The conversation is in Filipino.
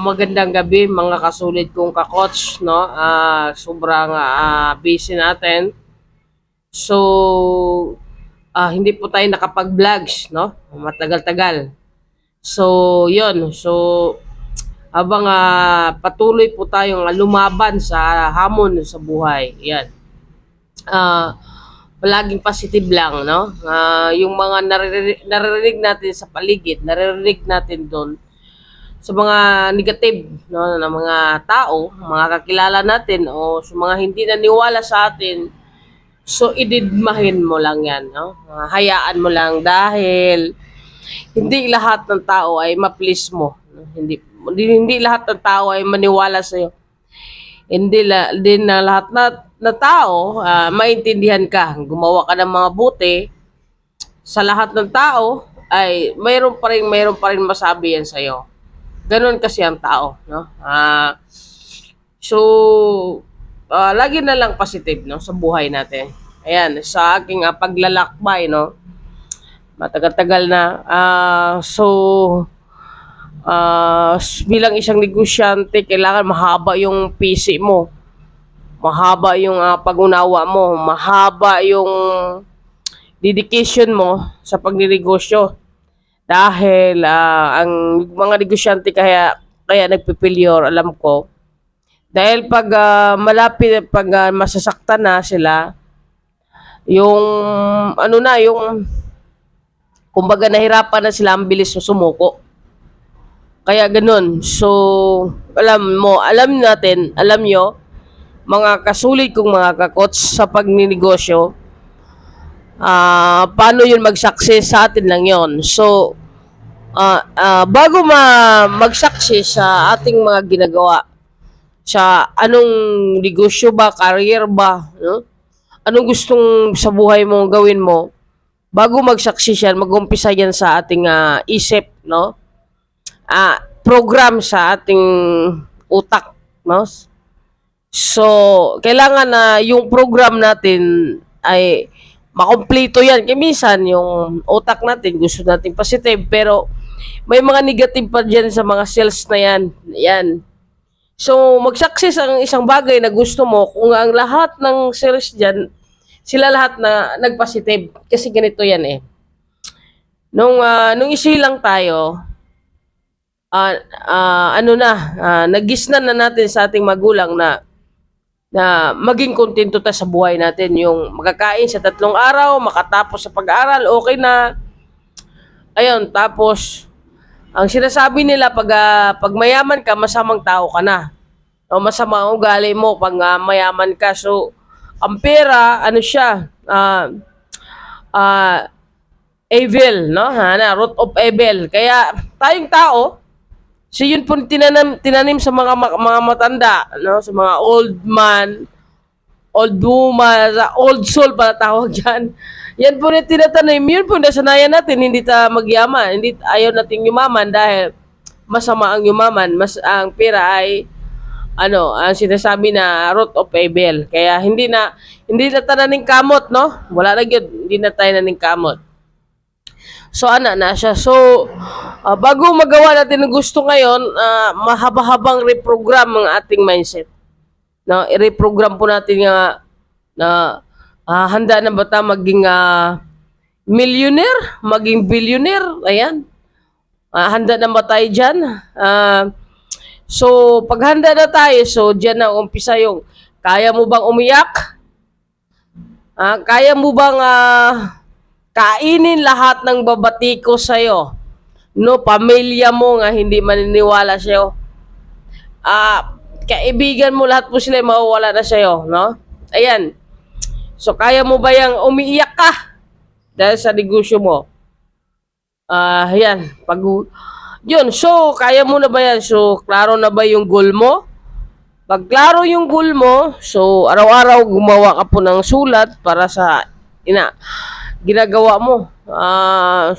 magandang gabi mga kasulit kong kakots, no? Ah, sobrang ah, busy natin. So, ah, hindi po tayo nakapag-vlogs, no? Matagal-tagal. So, 'yon. So, habang ah, patuloy po tayong lumaban sa hamon sa buhay. 'Yan. Ah, palaging positive lang, no? Ah, yung mga naririnig natin sa paligid, naririnig natin doon sa mga negative no ng mga tao, mga kakilala natin o sa mga hindi naniwala sa atin. So ididmahin mo lang 'yan, no? Hayaan mo lang dahil hindi lahat ng tao ay ma-please mo. Hindi hindi, lahat ng tao ay maniwala sa iyo. Hindi la, din na lahat na, na tao ah, maintindihan ka. Gumawa ka ng mga buti sa lahat ng tao ay mayroon pa rin mayroon pa rin masabi yan sa iyo. Ganon kasi ang tao, no? Ah, so ah, lagi na lang positive, no, sa buhay natin. Ayan, sa aking ah, paglalakbay, no. Matagal-tagal na. Ah, so s- bilang isang negosyante, kailangan mahaba yung PC mo. Mahaba yung ah, pag-unawa mo, mahaba yung dedication mo sa pagninegosyo. Dahil ah, ang mga negosyante kaya kaya nagpipilyor, alam ko. Dahil pag ah, malapit pag ah, masasaktan na sila, yung ano na, yung kumbaga nahirapan na sila ang bilis sumuko. Kaya ganun. So, alam mo, alam natin, alam nyo, mga kasulit kong mga kakots sa pagninegosyo, ah paano yun mag-success sa atin lang yon So, ah ah, bago ma mag-success sa ating mga ginagawa, sa anong negosyo ba, career ba, no? Anong gustong sa buhay mo gawin mo, bago mag-success yan, mag-umpisa yan sa ating ah, isip, no? Ah, program sa ating utak, no? So, kailangan na yung program natin ay makompleto yan. Kaya minsan, yung utak natin, gusto natin positive, pero may mga negative pa dyan sa mga cells na yan. Yan. So, mag-success ang isang bagay na gusto mo kung ang lahat ng cells dyan, sila lahat na nag-positive. Kasi ganito yan eh. Nung, ah, nung isilang tayo, ah ah, ano na, ah, nagisnan na natin sa ating magulang na na maging kontento tayo sa buhay natin. Yung makakain sa tatlong araw, makatapos sa pag-aaral, okay na. Ayun, tapos, ang sinasabi nila, pag, ah, pag mayaman ka, masamang tao ka na. O masama ang ugali mo pag ah, mayaman ka. So, ang pera, ano siya, ah, ah, evil, no? Ha, na, root of evil. Kaya, tayong tao, So yun po tinanim, tinanim sa mga mga matanda, no? Sa mga old man, old woman, old soul pala tawag dyan. Yan po na tinatanim. Yun po nasanayan natin, hindi ta magyaman. Hindi ayaw nating yumaman dahil masama ang yumaman. Mas ang pera ay ano, ang sinasabi na root of evil. Kaya hindi na hindi na tananing kamot, no? Wala na yun. Hindi na tayo naning kamot. So, ana na siya. So, ah, bago magawa natin ang gusto ngayon, ah, mahaba-habang reprogram ang ating mindset. No, i-reprogram po natin nga na ah, handa na ba tayo maging ah, millionaire, maging billionaire? Ayan. Ah, handa na ba tayo dyan? Ah, so, pag handa na tayo, so dyan na umpisa yung kaya mo bang umiyak? Ah, kaya mo bang ah, kainin lahat ng babatiko sa'yo. No, pamilya mo nga hindi maniniwala sa'yo. Ah, kaibigan mo lahat po sila mawawala na sa'yo, no? Ayan. So, kaya mo ba yung umiiyak ka dahil sa negosyo mo? Ah, ayan. Pag, yun, so, kaya mo na ba yan? So, klaro na ba yung goal mo? Pag klaro yung goal mo, so, araw-araw gumawa ka po ng sulat para sa ina ginagawa mo. Ah,